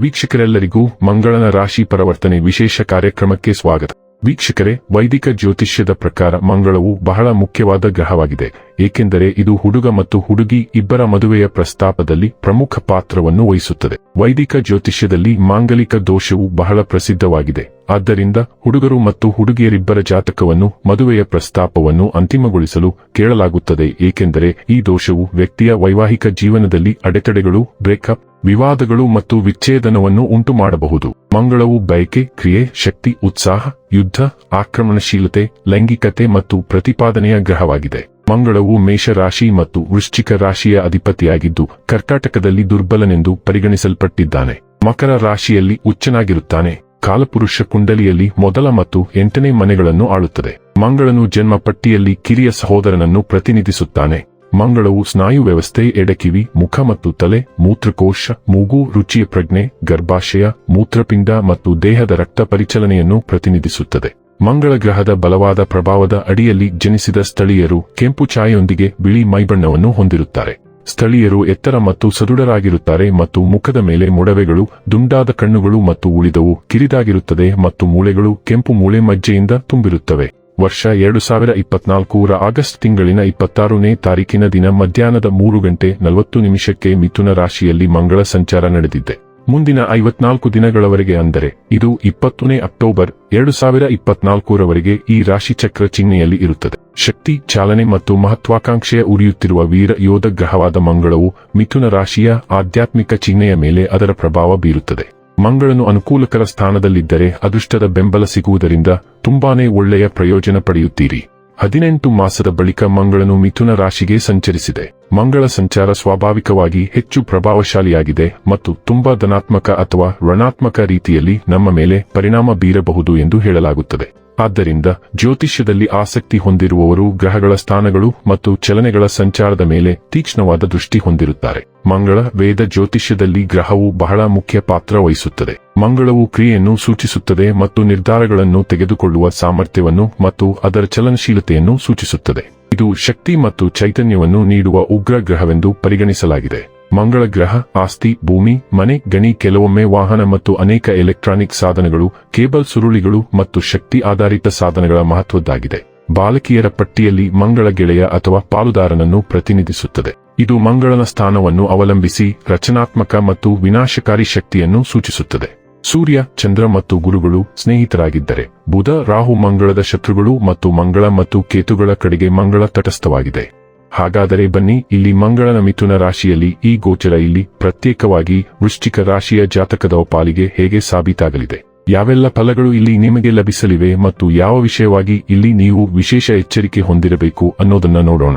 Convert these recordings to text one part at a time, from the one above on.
ವೀಕ್ಷಕರೆಲ್ಲರಿಗೂ ಮಂಗಳನ ರಾಶಿ ಪರವರ್ತನೆ ವಿಶೇಷ ಕಾರ್ಯಕ್ರಮಕ್ಕೆ ಸ್ವಾಗತ. ವೀಕ್ಷಕರೇ, ವೈದಿಕ ಜ್ಯೋತಿಷ್ಯದ ಪ್ರಕಾರ ಮಂಗಳವು ಬಹಳ ಮುಖ್ಯವಾದ ಗ್ರಹವಾಗಿದೆ. ಏಕೆಂದರೆ ಇದು ಹುಡುಗ ಮತ್ತು ಹುಡುಗಿ ಇಬ್ಬರ ಮದುವೆಯ ಪ್ರಸ್ತಾಪದಲ್ಲಿ ಪ್ರಮುಖ ಪಾತ್ರವನ್ನು ವಹಿಸುತ್ತದೆ. ವೈದಿಕ ಜ್ಯೋತಿಷ್ಯದಲ್ಲಿ ಮಾಂಗಲಿಕ ದೋಷವು ಬಹಳ ಪ್ರಸಿದ್ಧವಾಗಿದೆ. ಆದ್ದರಿಂದ ಹುಡುಗರು ಮತ್ತು ಹುಡುಗಿಯರಿಬ್ಬರ ಜಾತಕವನ್ನು, ಮದುವೆಯ ಪ್ರಸ್ತಾಪವನ್ನು ಅಂತಿಮಗೊಳಿಸಲು ಕೇಳಲಾಗುತ್ತದೆ. ಏಕೆಂದರೆ ಈ ದೋಷವು ವ್ಯಕ್ತಿಯ ವೈವಾಹಿಕ ಜೀವನದಲ್ಲಿ ಅಡೆತಡೆಗಳು, ಬ್ರೇಕಪ್, ವಿವಾದಗಳು ಮತ್ತು ವಿಚ್ಛೇದನವನ್ನು ಉಂಟು ಮಾಡಬಹುದು ಮಂಗಳವು ಬಯಕೆ, ಕ್ರಿಯೆ, ಶಕ್ತಿ, ಉತ್ಸಾಹ, ಯುದ್ಧ, ಆಕ್ರಮಣಶೀಲತೆ, ಲೈಂಗಿಕತೆ ಮತ್ತು ಪ್ರತಿಪಾದನೆಯ ಗ್ರಹವಾಗಿದೆ. ಮಂಗಳವು ಮೇಷರಾಶಿ ಮತ್ತು ವೃಶ್ಚಿಕ ರಾಶಿಯ ಅಧಿಪತಿಯಾಗಿದ್ದು, ಕರ್ಕಾಟಕದಲ್ಲಿ ದುರ್ಬಲನೆಂದು ಪರಿಗಣಿಸಲ್ಪಟ್ಟಿದ್ದಾನೆ. ಮಕರ ರಾಶಿಯಲ್ಲಿ ಉಚ್ಚನಾಗಿರುತ್ತಾನೆ ಕಾಲಪುರುಷ ಕುಂಡಲಿಯಲ್ಲಿ ಮೊದಲ ಮತ್ತು ಎಂಟನೇ ಮನೆಗಳನ್ನು ಆಳುತ್ತದೆ. ಮಂಗಳನು ಜನ್ಮ ಪಟ್ಟಿಯಲ್ಲಿ ಕಿರಿಯ ಸಹೋದರನನ್ನು ಪ್ರತಿನಿಧಿಸುತ್ತಾನೆ. ಮಂಗಳವು ಸ್ನಾಯು ವ್ಯವಸ್ಥೆ, ಎಡಕಿವಿ, ಮುಖ ಮತ್ತು ತಲೆ, ಮೂತ್ರಕೋಶ, ಮೂಗು, ರುಚಿಯ ಪ್ರಜ್ಞೆ, ಗರ್ಭಾಶಯ, ಮೂತ್ರಪಿಂಡ ಮತ್ತು ದೇಹದ ರಕ್ತ ಪರಿಚಲನೆಯನ್ನು ಪ್ರತಿನಿಧಿಸುತ್ತದೆ. ಮಂಗಳ ಗ್ರಹದ ಬಲವಾದ ಪ್ರಭಾವದ ಅಡಿಯಲ್ಲಿ ಜನಿಸಿದ ಸ್ಥಳೀಯರು ಕೆಂಪು ಛಾಯೆಯೊಂದಿಗೆ ಬಿಳಿ ಮೈಬಣ್ಣವನ್ನು ಹೊಂದಿರುತ್ತಾರೆ. ಸ್ಥಳೀಯರು ಎತ್ತರ ಮತ್ತು ಸದೃಢರಾಗಿರುತ್ತಾರೆ ಮತ್ತು ಮುಖದ ಮೇಲೆ ಮೊಡವೆಗಳು, ದುಂಡಾದ ಕಣ್ಣುಗಳು ಮತ್ತು ಉಳಿದವು ಕಿರಿದಾಗಿರುತ್ತದೆ ಮತ್ತು ಮೂಳೆಗಳು ಕೆಂಪು ಮೂಳೆ ಮಜ್ಜೆಯಿಂದ ತುಂಬಿರುತ್ತವೆ. ವರ್ಷ ಎರಡು ಸಾವಿರ ಇಪ್ಪತ್ನಾಲ್ಕೂರ ಆಗಸ್ಟ್ ತಿಂಗಳಿನ ಇಪ್ಪತ್ತಾರನೇ ತಾರೀಕಿನ ದಿನ ಮಧ್ಯಾಹ್ನದ ಮೂರು ಗಂಟೆ ನಲವತ್ತು ನಿಮಿಷಕ್ಕೆ ಮಿಥುನ ರಾಶಿಯಲ್ಲಿ ಮಂಗಳ ಸಂಚಾರ ನಡೆದಿದ್ದೆ ಮುಂದಿನ ಐವತ್ನಾಲ್ಕು ದಿನಗಳವರೆಗೆ ಅಂದರೆ ಇದು ಇಪ್ಪತ್ತನೇ ಅಕ್ಟೋಬರ್ ಎರಡು ಸಾವಿರ ಇಪ್ಪತ್ನಾಲ್ಕರವರೆಗೆ ಈ ರಾಶಿ ಚಕ್ರ ಚಿಹ್ನೆಯಲ್ಲಿ ಇರುತ್ತದೆ. ಶಕ್ತಿ, ಚಾಲನೆ ಮತ್ತು ಮಹತ್ವಾಕಾಂಕ್ಷೆಯ ಉರಿಯುತ್ತಿರುವ ವೀರ ಯೋಧ ಗ್ರಹವಾದ ಮಂಗಳವು ಮಿಥುನ ರಾಶಿಯ ಆಧ್ಯಾತ್ಮಿಕ ಚಿಹ್ನೆಯ ಮೇಲೆ ಅದರ ಪ್ರಭಾವ ಬೀರುತ್ತದೆ. ಮಂಗಳನು ಅನುಕೂಲಕರ ಸ್ಥಾನದಲ್ಲಿದ್ದರೆ ಅದೃಷ್ಟದ ಬೆಂಬಲ ಸಿಗುವುದರಿಂದ ತುಂಬಾನೇ ಒಳ್ಳೆಯ ಪ್ರಯೋಜನ ಪಡೆಯುತ್ತೀರಿ. ಹದಿನೆಂಟು ಮಾಸದ ಬಳಿಕ ಮಂಗಳನು ಮಿಥುನ ರಾಶಿಗೆ ಸಂಚರಿಸಿದೆ. ಮಂಗಳ ಸಂಚಾರ ಸ್ವಾಭಾವಿಕವಾಗಿ ಹೆಚ್ಚು ಪ್ರಭಾವಶಾಲಿಯಾಗಿದೆ ಮತ್ತು ತುಂಬಾ ಧನಾತ್ಮಕ ಅಥವಾ ಋಣಾತ್ಮಕ ರೀತಿಯಲ್ಲಿ ನಮ್ಮ ಮೇಲೆ ಪರಿಣಾಮ ಬೀರಬಹುದು ಎಂದು ಹೇಳಲಾಗುತ್ತದೆ. ಆದ್ದರಿಂದ ಜ್ಯೋತಿಷ್ಯದಲ್ಲಿ ಆಸಕ್ತಿ ಹೊಂದಿರುವವರು ಗ್ರಹಗಳ ಸ್ಥಾನಗಳು ಮತ್ತು ಚಲನೆಗಳ ಸಂಚಾರದ ಮೇಲೆ ತೀಕ್ಷ್ಣವಾದ ದೃಷ್ಟಿ ಹೊಂದಿರುತ್ತಾರೆ. ಮಂಗಳ ವೇದ ಜ್ಯೋತಿಷ್ಯದಲ್ಲಿ ಗ್ರಹವು ಬಹಳ ಮುಖ್ಯ ಪಾತ್ರ ವಹಿಸುತ್ತದೆ. ಮಂಗಳವು ಕ್ರಿಯೆಯನ್ನು ಸೂಚಿಸುತ್ತದೆ ಮತ್ತು ನಿರ್ಧಾರಗಳನ್ನು ತೆಗೆದುಕೊಳ್ಳುವ ಸಾಮರ್ಥ್ಯವನ್ನು ಮತ್ತು ಅದರ ಚಲನಶೀಲತೆಯನ್ನು ಸೂಚಿಸುತ್ತದೆ. ಇದು ಶಕ್ತಿ ಮತ್ತು ಚೈತನ್ಯವನ್ನು ನೀಡುವ ಉಗ್ರ ಗ್ರಹವೆಂದು ಪರಿಗಣಿಸಲಾಗಿದೆ. ಮಂಗಳ ಗ್ರಹ, ಆಸ್ತಿ, ಭೂಮಿ, ಮನೆ, ಗಣಿ, ಕೆಲವೊಮ್ಮೆ ವಾಹನ ಮತ್ತು ಅನೇಕ ಎಲೆಕ್ಟ್ರಾನಿಕ್ ಸಾಧನಗಳು, ಕೇಬಲ್ ಸುರುಳಿಗಳು ಮತ್ತು ಶಕ್ತಿ ಆಧಾರಿತ ಸಾಧನಗಳ ಮಹತ್ವದ್ದಾಗಿದೆ. ಬಾಲಕಿಯರ ಪಟ್ಟಿಯಲ್ಲಿ ಮಂಗಳ ಗೆಳೆಯ ಅಥವಾ ಪಾಲುದಾರನನ್ನು ಪ್ರತಿನಿಧಿಸುತ್ತದೆ. ಇದು ಮಂಗಳನ ಸ್ಥಾನವನ್ನು ಅವಲಂಬಿಸಿ ರಚನಾತ್ಮಕ ಮತ್ತು ವಿನಾಶಕಾರಿ ಶಕ್ತಿಯನ್ನು ಸೂಚಿಸುತ್ತದೆ. ಸೂರ್ಯ, ಚಂದ್ರ ಮತ್ತು ಗುರುಗಳು ಸ್ನೇಹಿತರಾಗಿದ್ದರೆ, ಬುಧ, ರಾಹು ಮಂಗಳದ ಶತ್ರುಗಳು ಮತ್ತು ಮಂಗಳ ಮತ್ತು ಕೇತುಗಳ ಕಡೆಗೆ ಮಂಗಳ ತಟಸ್ಥವಾಗಿದೆ. ಹಾಗಾದರೆ ಬನ್ನಿ, ಇಲ್ಲಿ ಮಂಗಳನ ಮಿಥುನ ರಾಶಿಯಲ್ಲಿ ಈ ಗೋಚರ ಇಲ್ಲಿ ಪ್ರತ್ಯೇಕವಾಗಿ ವೃಶ್ಚಿಕ ರಾಶಿಯ ಜಾತಕದ ಪಾಲಿಗೆ ಹೇಗೆ ಸಾಬೀತಾಗಲಿದೆ? ಯಾವೆಲ್ಲ ಫಲಗಳು ಇಲ್ಲಿ ನಿಮಗೆ ಲಭಿಸಲಿವೆ ಮತ್ತು ಯಾವ ವಿಷಯವಾಗಿ ಇಲ್ಲಿ ನೀವು ವಿಶೇಷ ಎಚ್ಚರಿಕೆ ಹೊಂದಿರಬೇಕು ಅನ್ನೋದನ್ನ ನೋಡೋಣ.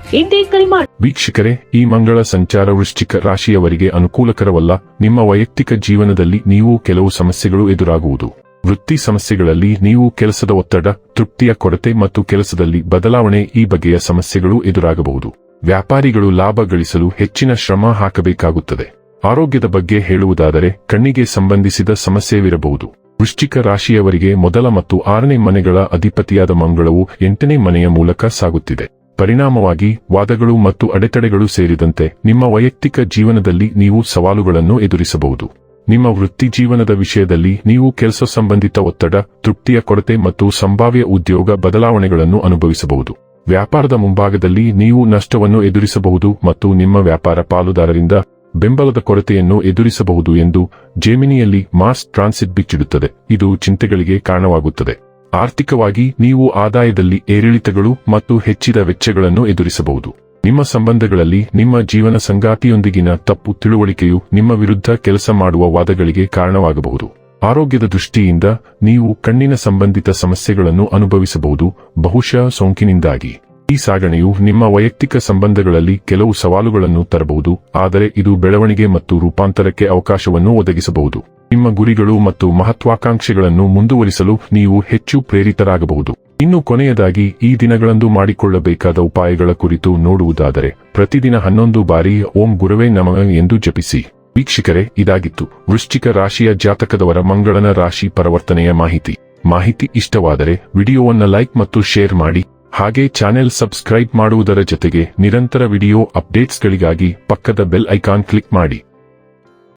ವೀಕ್ಷಕರೇ, ಈ ಮಂಗಳ ಸಂಚಾರ ವೃಶ್ಚಿಕ ರಾಶಿಯವರಿಗೆ ಅನುಕೂಲಕರವಲ್ಲ, ನಿಮ್ಮ ವೈಯಕ್ತಿಕ ಜೀವನದಲ್ಲಿ ನೀವು ಕೆಲವು ಸಮಸ್ಯೆಗಳು ಎದುರಾಗುವುದು. ವೃತ್ತಿ ಸಮಸ್ಯೆಗಳಲ್ಲಿ ನೀವು ಕೆಲಸದ ಒತ್ತಡ, ತೃಪ್ತಿಯ ಕೊರತೆ ಮತ್ತು ಕೆಲಸದಲ್ಲಿ ಬದಲಾವಣೆ ಈ ಬಗೆಯ ಸಮಸ್ಯೆಗಳು ಎದುರಾಗಬಹುದು. ವ್ಯಾಪಾರಿಗಳು ಲಾಭ ಗಳಿಸಲು ಹೆಚ್ಚಿನ ಶ್ರಮ ಹಾಕಬೇಕಾಗುತ್ತದೆ. ಆರೋಗ್ಯದ ಬಗ್ಗೆ ಹೇಳುವುದಾದರೆ, ಕಣ್ಣಿಗೆ ಸಂಬಂಧಿಸಿದ ಸಮಸ್ಯೆವಿರಬಹುದು. ವೃಶ್ಚಿಕ ರಾಶಿಯವರಿಗೆ ಮೊದಲ ಮತ್ತು ಆರನೇ ಮನೆಗಳ ಅಧಿಪತಿಯಾದ ಮಂಗಳವು ಎಂಟನೇ ಮನೆಯ ಮೂಲಕ ಸಾಗುತ್ತಿದೆ. ಪರಿಣಾಮವಾಗಿ ವಾದಗಳು ಮತ್ತು ಅಡೆತಡೆಗಳು ಸೇರಿದಂತೆ ನಿಮ್ಮ ವೈಯಕ್ತಿಕ ಜೀವನದಲ್ಲಿ ನೀವು ಸವಾಲುಗಳನ್ನು ಎದುರಿಸಬಹುದು. ನಿಮ್ಮ ವೃತ್ತಿ ಜೀವನದ ವಿಷಯದಲ್ಲಿ ನೀವು ಕೆಲಸ ಸಂಬಂಧಿತ ಒತ್ತಡ, ತೃಪ್ತಿಯ ಕೊರತೆ ಮತ್ತು ಸಂಭಾವ್ಯ ಉದ್ಯೋಗ ಬದಲಾವಣೆಗಳನ್ನು ಅನುಭವಿಸಬಹುದು. ವ್ಯಾಪಾರದ ಮುಂಭಾಗದಲ್ಲಿ ನೀವು ನಷ್ಟವನ್ನು ಎದುರಿಸಬಹುದು ಮತ್ತು ನಿಮ್ಮ ವ್ಯಾಪಾರ ಪಾಲುದಾರರಿಂದ ಬೆಂಬಲದ ಕೊರತೆಯನ್ನು ಎದುರಿಸಬಹುದು ಎಂದು ಜೇಮಿನಿಯಲ್ಲಿ ಮಾಸ್ ಟ್ರಾನ್ಸಿಟ್ ಬಿಚ್ಚಿಡುತ್ತದೆ. ಇದು ಚಿಂತೆಗಳಿಗೆ ಕಾರಣವಾಗುತ್ತದೆ. ಆರ್ಥಿಕವಾಗಿ ನೀವು ಆದಾಯದಲ್ಲಿ ಏರಿಳಿತಗಳು ಮತ್ತು ಹೆಚ್ಚಿದ ವೆಚ್ಚಗಳನ್ನು ಎದುರಿಸಬಹುದು. ನಿಮ್ಮ ಸಂಬಂಧಗಳಲ್ಲಿ ನಿಮ್ಮ ಜೀವನ ಸಂಗಾತಿಯೊಂದಿಗಿನ ತಪ್ಪು ತಿಳುವಳಿಕೆಯು ನಿಮ್ಮ ವಿರುದ್ಧ ಕೆಲಸ ಮಾಡುವ ವಾದಗಳಿಗೆ ಕಾರಣವಾಗಬಹುದು. ಆರೋಗ್ಯದ ದೃಷ್ಟಿಯಿಂದ ನೀವು ಕಣ್ಣಿನ ಸಂಬಂಧಿತ ಸಮಸ್ಯೆಗಳನ್ನು ಅನುಭವಿಸಬಹುದು, ಬಹುಶಃ ಸೋಂಕಿನಿಂದಾಗಿ. ಈ ಸಾಗಣೆಯು ನಿಮ್ಮ ವೈಯಕ್ತಿಕ ಸಂಬಂಧಗಳಲ್ಲಿ ಕೆಲವು ಸವಾಲುಗಳನ್ನು ತರಬಹುದು, ಆದರೆ ಇದು ಬೆಳವಣಿಗೆ ಮತ್ತು ರೂಪಾಂತರಕ್ಕೆ ಅವಕಾಶವನ್ನು ಒದಗಿಸಬಹುದು. ನಿಮ್ಮ ಗುರಿಗಳು ಮತ್ತು ಮಹತ್ವಾಕಾಂಕ್ಷೆಗಳನ್ನು ಮುಂದುವರಿಸಲು ನೀವು ಹೆಚ್ಚು ಪ್ರೇರಿತರಾಗಬಹುದು. ಇನ್ನು ಕೊನೆಯದಾಗಿ, ಈ ದಿನಗಳಂದು ಮಾಡಿಕೊಳ್ಳಬೇಕಾದ ಉಪಾಯಗಳ ಕುರಿತು ನೋಡುವುದಾದರೆ, ಪ್ರತಿದಿನ ಹನ್ನೊಂದು ಬಾರಿ ಓಂ ಗುರುವೆ ನಮ ಎಂದು ಜಪಿಸಿ. ವೀಕ್ಷಕರೇ, ಇದಾಗಿತ್ತು. ವೃಶ್ಚಿಕ ರಾಶಿಯ ಜಾತಕದವರ ಮಂಗಳನ ರಾಶಿ ಪರಿವರ್ತನೆಯ ಮಾಹಿತಿ. ಮಾಹಿತಿ ಇಷ್ಟವಾದರೆ, ವಿಡಿಯೋವನ್ನು ಲೈಕ್ ಮತ್ತು ಶೇರ್ ಮಾಡಿ. ಹಾಗೆ ಚಾನೆಲ್ ಸಬ್ಸ್ಕ್ರೈಬ್ ಮಾಡುವುದರ ಜೊತೆಗೆ ನಿರಂತರ ವಿಡಿಯೋ ಅಪ್ಡೇಟ್ಸ್ಗಳಿಗಾಗಿ ಪಕ್ಕದ ಬೆಲ್ ಐಕಾನ್ ಕ್ಲಿಕ್ ಮಾಡಿ.